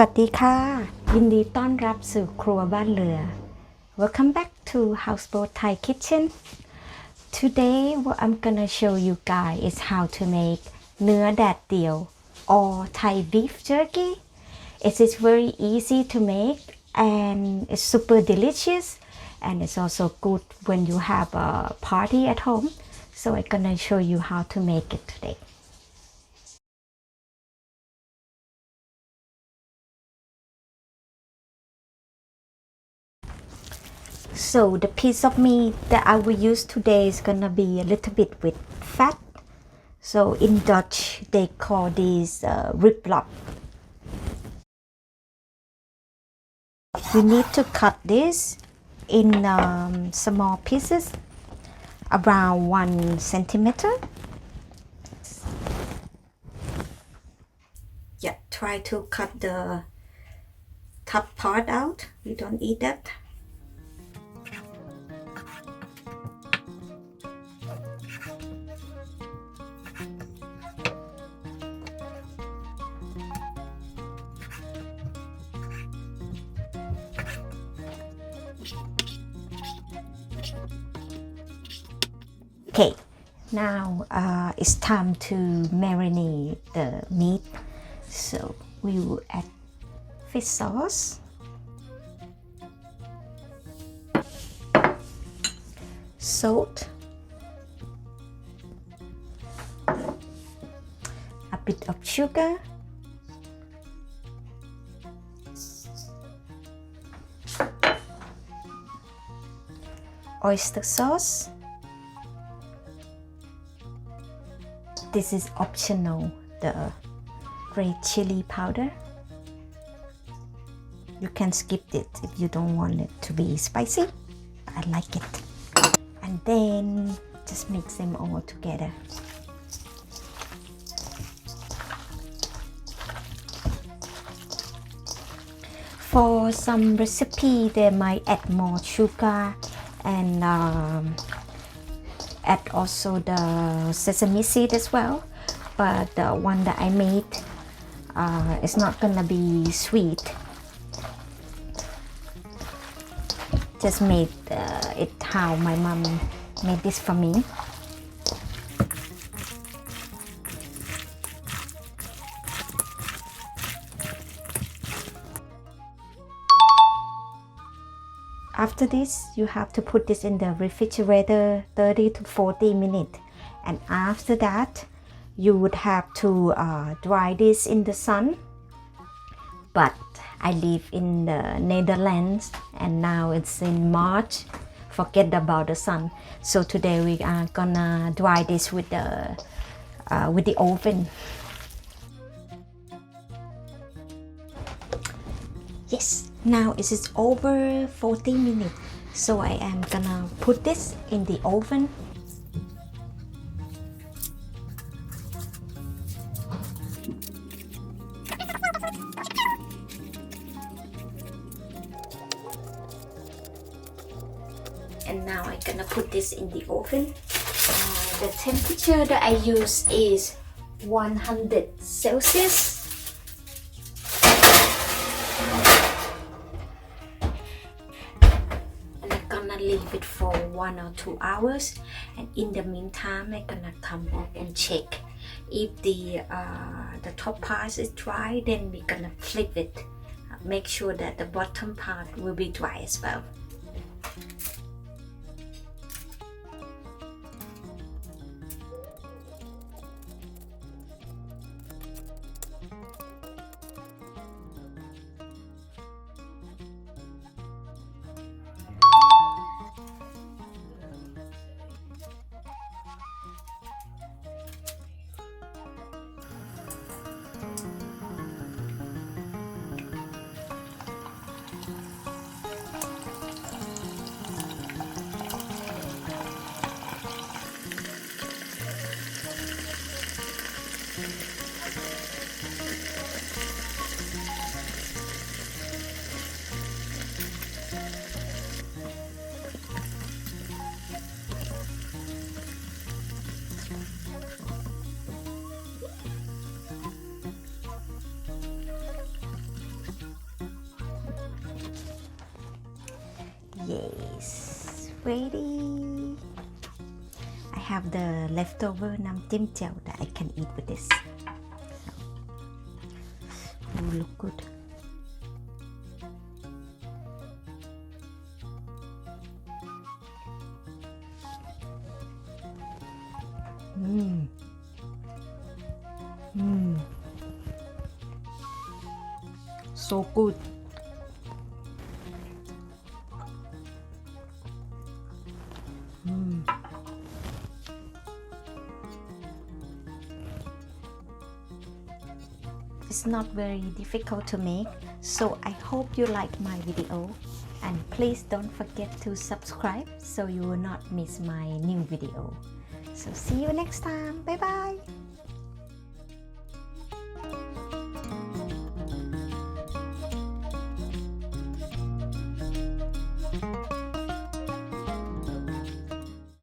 วัสดีค่ะ ยินดีต้อนรับสู่ครัวบ้านเรือ Welcome back to Houseboat Thai Kitchen Today what I'm gonna show you guys is how to make เนื้อแดดเดียว or Thai beef jerky It is very easy to make and it's super delicious and it's also good when you have a party at home so I'm gonna show you how to make it today So the piece of meat that I will use today is gonna be a little bit with fat. So in Dutch they call these uh, ribblop. You need to cut this in um, small pieces, around one centimeter. Yeah, try to cut the top part out. We don't eat that. Okay, now uh, it's time to marinate the meat. So we will add fish sauce, salt, a bit of sugar, oyster sauce. This is optional, the red chili powder. You can skip it if you don't want it to be spicy. I like it. And then just mix them all together. For some recipe, they might add more sugar and um, add also the sesame seed as well. But the one that I made uh, is not gonna be sweet. Just made uh, it how my mom made this for me After this, you have to put this in the refrigerator 30 to 40 minutes. And after that, you would have to uh, dry this in the sun. But I live in the Netherlands and now it's in March. Forget about the sun. So today we are gonna dry this with the uh, with the oven. Yes, now it is over 40 minutes. So I am gonna put this in the oven. And now I'm gonna put this in the oven. Uh, the temperature that I use is 100 Celsius. Leave it for one or two hours and in the meantime I'm gonna come back and check. If the uh, the top part is dry then we're gonna flip it. Make sure that the bottom part will be dry as well Yes, ready. I have the leftover nam tim that I can eat with this. Oh, look good. Mmm. Mmm. So good. It's not very difficult to make, so I hope you like my video. And please don't forget to subscribe so you will not miss my new video. So see you next time. Bye bye.